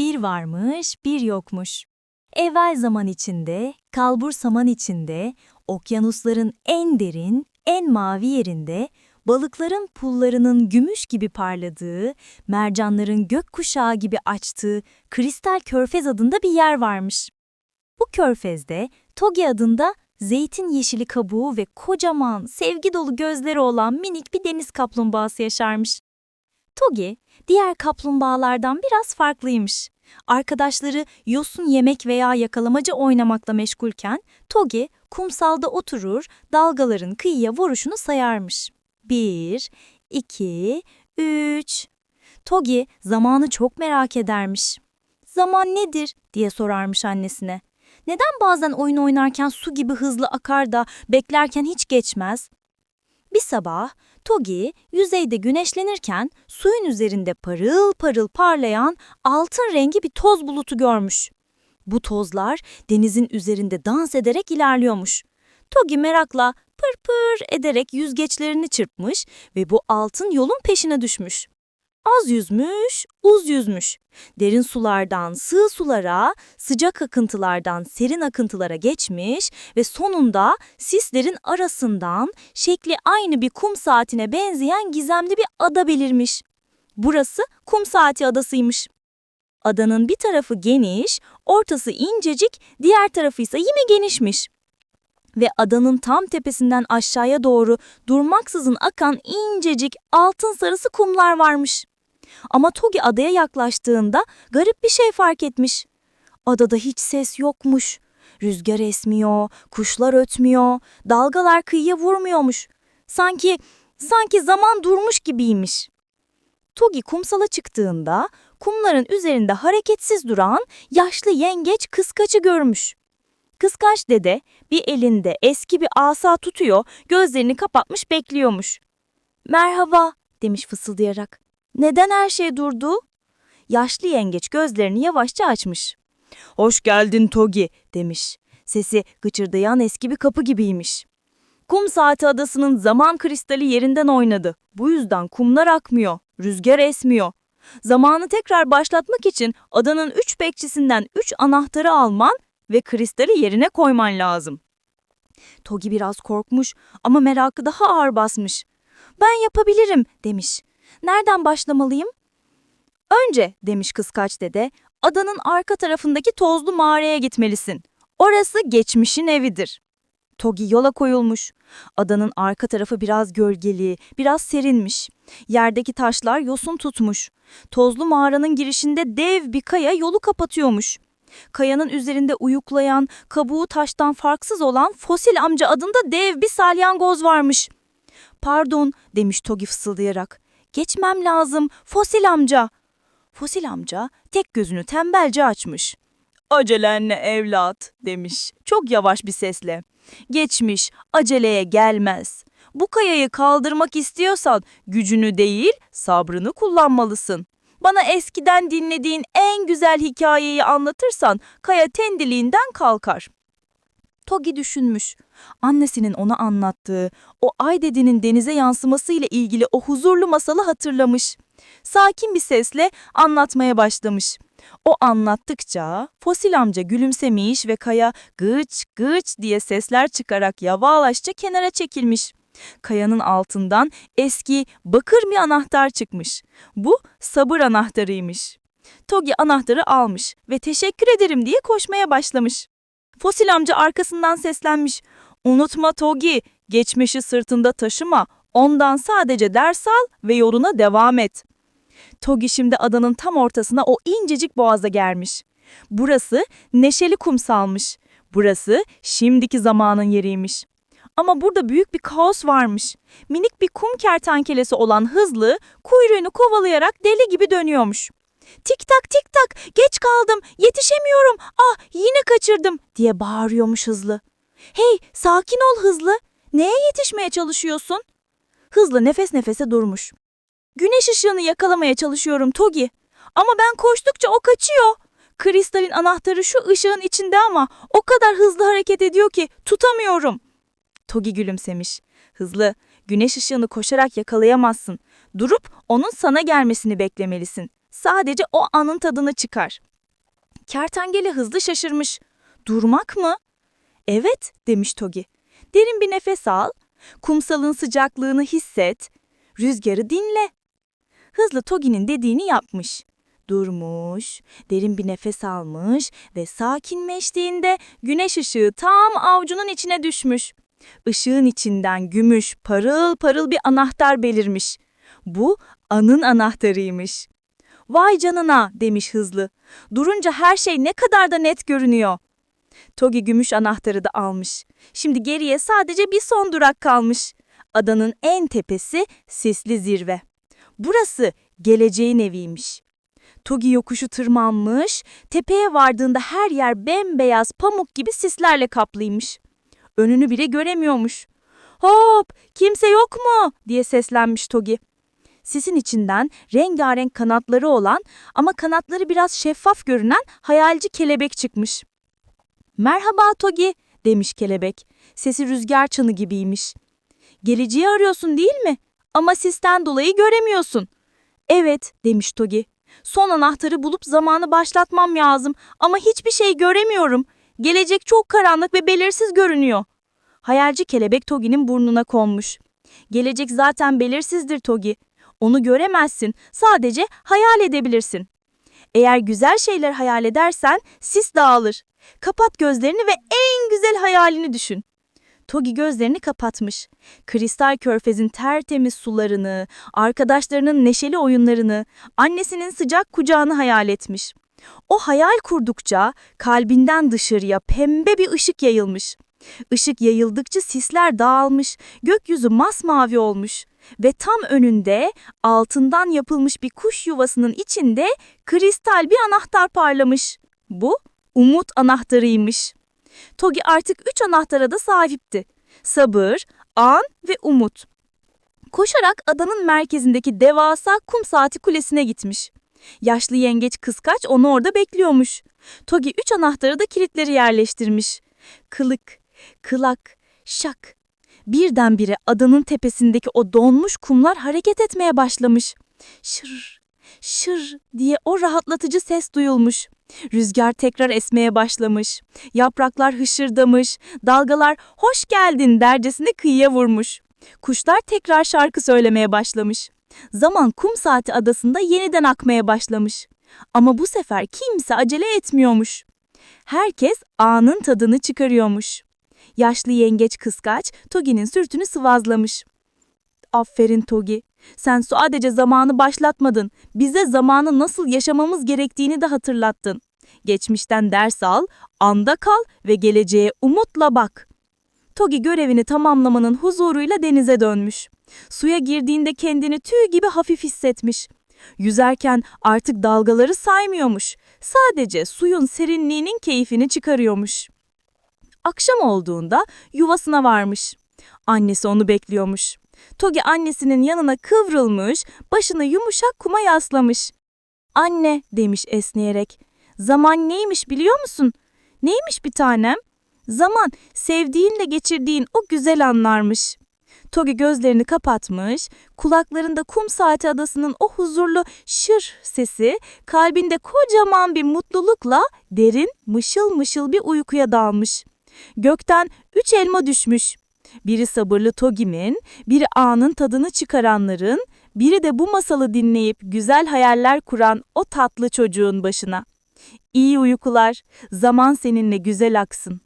Bir varmış, bir yokmuş. Evvel zaman içinde, kalbur saman içinde, okyanusların en derin, en mavi yerinde, balıkların pullarının gümüş gibi parladığı, mercanların gökkuşağı gibi açtığı Kristal Körfez adında bir yer varmış. Bu körfezde Togi adında zeytin yeşili kabuğu ve kocaman, sevgi dolu gözleri olan minik bir deniz kaplumbağası yaşarmış. Togi, diğer kaplumbağalardan biraz farklıymış. Arkadaşları yosun yemek veya yakalamaca oynamakla meşgulken Togi kumsalda oturur, dalgaların kıyıya vuruşunu sayarmış. Bir, iki, üç. Togi zamanı çok merak edermiş. Zaman nedir diye sorarmış annesine. Neden bazen oyun oynarken su gibi hızlı akar da beklerken hiç geçmez? Bir sabah Togi yüzeyde güneşlenirken suyun üzerinde parıl parıl parlayan altın rengi bir toz bulutu görmüş. Bu tozlar denizin üzerinde dans ederek ilerliyormuş. Togi merakla pır pır ederek yüzgeçlerini çırpmış ve bu altın yolun peşine düşmüş. Az yüzmüş, uz yüzmüş. Derin sulardan sığ sulara, sıcak akıntılardan serin akıntılara geçmiş ve sonunda sislerin arasından şekli aynı bir kum saatine benzeyen gizemli bir ada belirmiş. Burası kum saati adasıymış. Adanın bir tarafı geniş, ortası incecik, diğer tarafı ise yine genişmiş. Ve adanın tam tepesinden aşağıya doğru durmaksızın akan incecik altın sarısı kumlar varmış. Ama Togi adaya yaklaştığında garip bir şey fark etmiş. Adada hiç ses yokmuş. Rüzgar esmiyor, kuşlar ötmüyor, dalgalar kıyıya vurmuyormuş. Sanki, sanki zaman durmuş gibiymiş. Togi kumsala çıktığında kumların üzerinde hareketsiz duran yaşlı yengeç kıskaçı görmüş. Kıskaç dede bir elinde eski bir asa tutuyor, gözlerini kapatmış bekliyormuş. Merhaba demiş fısıldayarak. Neden her şey durdu? Yaşlı yengeç gözlerini yavaşça açmış. Hoş geldin Togi demiş. Sesi gıçırdayan eski bir kapı gibiymiş. Kum saati adasının zaman kristali yerinden oynadı. Bu yüzden kumlar akmıyor, rüzgar esmiyor. Zamanı tekrar başlatmak için adanın üç bekçisinden üç anahtarı alman ve kristali yerine koyman lazım. Togi biraz korkmuş ama merakı daha ağır basmış. Ben yapabilirim demiş. Nereden başlamalıyım? Önce demiş kıskaç dede, adanın arka tarafındaki tozlu mağaraya gitmelisin. Orası geçmişin evidir. Togi yola koyulmuş. Adanın arka tarafı biraz gölgeli, biraz serinmiş. Yerdeki taşlar yosun tutmuş. Tozlu mağaranın girişinde dev bir kaya yolu kapatıyormuş. Kayanın üzerinde uyuklayan, kabuğu taştan farksız olan Fosil amca adında dev bir salyangoz varmış. Pardon demiş Togi fısıldayarak. Geçmem lazım Fosil amca. Fosil amca tek gözünü tembelce açmış. Acelenle evlat demiş çok yavaş bir sesle. Geçmiş aceleye gelmez. Bu kayayı kaldırmak istiyorsan gücünü değil sabrını kullanmalısın. Bana eskiden dinlediğin en güzel hikayeyi anlatırsan kaya kendiliğinden kalkar. Togi düşünmüş. Annesinin ona anlattığı, o ay dedenin denize yansımasıyla ilgili o huzurlu masalı hatırlamış. Sakin bir sesle anlatmaya başlamış. O anlattıkça Fosil amca gülümsemiş ve kaya gıç gıç diye sesler çıkarak yavaşça kenara çekilmiş. Kayanın altından eski bakır bir anahtar çıkmış. Bu sabır anahtarıymış. Togi anahtarı almış ve teşekkür ederim diye koşmaya başlamış. Fosil amca arkasından seslenmiş. Unutma Togi, geçmişi sırtında taşıma, ondan sadece ders al ve yoluna devam et. Togi şimdi adanın tam ortasına o incecik boğaza gelmiş. Burası neşeli kumsalmış. Burası şimdiki zamanın yeriymiş. Ama burada büyük bir kaos varmış. Minik bir kum kertenkelesi olan hızlı kuyruğunu kovalayarak deli gibi dönüyormuş. Tik tak tik tak geç kaldım yetişemiyorum ah yine kaçırdım diye bağırıyormuş hızlı. Hey sakin ol hızlı neye yetişmeye çalışıyorsun? Hızlı nefes nefese durmuş. Güneş ışığını yakalamaya çalışıyorum Togi. Ama ben koştukça o kaçıyor. Kristalin anahtarı şu ışığın içinde ama o kadar hızlı hareket ediyor ki tutamıyorum. Togi gülümsemiş. Hızlı, güneş ışığını koşarak yakalayamazsın. Durup onun sana gelmesini beklemelisin. Sadece o anın tadını çıkar. Kertenkele hızlı şaşırmış. Durmak mı? Evet, demiş Togi. Derin bir nefes al. Kumsalın sıcaklığını hisset. Rüzgarı dinle. Hızlı Togi'nin dediğini yapmış. Durmuş, derin bir nefes almış ve sakinleştiğinde güneş ışığı tam avcunun içine düşmüş. Işığın içinden gümüş, parıl parıl bir anahtar belirmiş. Bu anın anahtarıymış. Vay canına demiş hızlı. Durunca her şey ne kadar da net görünüyor. Togi gümüş anahtarı da almış. Şimdi geriye sadece bir son durak kalmış. Adanın en tepesi sisli zirve. Burası geleceğin eviymiş. Togi yokuşu tırmanmış, tepeye vardığında her yer bembeyaz pamuk gibi sislerle kaplıymış. Önünü bile göremiyormuş. Hop, kimse yok mu? diye seslenmiş Togi. Sisin içinden rengarenk kanatları olan ama kanatları biraz şeffaf görünen hayalci kelebek çıkmış. Merhaba Togi, demiş kelebek. Sesi rüzgar çanı gibiymiş. Geleceği arıyorsun değil mi? Ama sisten dolayı göremiyorsun. Evet, demiş Togi. Son anahtarı bulup zamanı başlatmam lazım ama hiçbir şey göremiyorum. Gelecek çok karanlık ve belirsiz görünüyor. Hayalci kelebek Togi'nin burnuna konmuş. Gelecek zaten belirsizdir Togi. Onu göremezsin, sadece hayal edebilirsin. Eğer güzel şeyler hayal edersen sis dağılır. Kapat gözlerini ve en güzel hayalini düşün. Togi gözlerini kapatmış. Kristal körfezin tertemiz sularını, arkadaşlarının neşeli oyunlarını, annesinin sıcak kucağını hayal etmiş. O hayal kurdukça kalbinden dışarıya pembe bir ışık yayılmış. Işık yayıldıkça sisler dağılmış, gökyüzü masmavi olmuş ve tam önünde altından yapılmış bir kuş yuvasının içinde kristal bir anahtar parlamış. Bu umut anahtarıymış. Togi artık üç anahtara da sahipti. Sabır, an ve umut. Koşarak adanın merkezindeki devasa kum saati kulesine gitmiş. Yaşlı yengeç kıskaç onu orada bekliyormuş. Togi üç anahtarı da kilitleri yerleştirmiş. Kılık, kılak, şak. Birdenbire adanın tepesindeki o donmuş kumlar hareket etmeye başlamış. Şır, şır diye o rahatlatıcı ses duyulmuş. Rüzgar tekrar esmeye başlamış. Yapraklar hışırdamış, dalgalar hoş geldin dercesine kıyıya vurmuş. Kuşlar tekrar şarkı söylemeye başlamış. Zaman kum saati adasında yeniden akmaya başlamış. Ama bu sefer kimse acele etmiyormuş. Herkes anın tadını çıkarıyormuş. Yaşlı yengeç kıskaç Togi'nin sürtünü sıvazlamış. Aferin Togi. Sen sadece zamanı başlatmadın. Bize zamanı nasıl yaşamamız gerektiğini de hatırlattın. Geçmişten ders al, anda kal ve geleceğe umutla bak. Togi görevini tamamlamanın huzuruyla denize dönmüş. Suya girdiğinde kendini tüy gibi hafif hissetmiş. Yüzerken artık dalgaları saymıyormuş. Sadece suyun serinliğinin keyfini çıkarıyormuş. Akşam olduğunda yuvasına varmış. Annesi onu bekliyormuş. Togi annesinin yanına kıvrılmış, başını yumuşak kuma yaslamış. Anne demiş esneyerek. Zaman neymiş biliyor musun? Neymiş bir tanem? Zaman sevdiğinle geçirdiğin o güzel anlarmış. Togi gözlerini kapatmış, kulaklarında kum saati adasının o huzurlu şır sesi kalbinde kocaman bir mutlulukla derin mışıl mışıl bir uykuya dalmış. Gökten üç elma düşmüş. Biri sabırlı Togi'nin, biri anın tadını çıkaranların, biri de bu masalı dinleyip güzel hayaller kuran o tatlı çocuğun başına. İyi uykular, zaman seninle güzel aksın.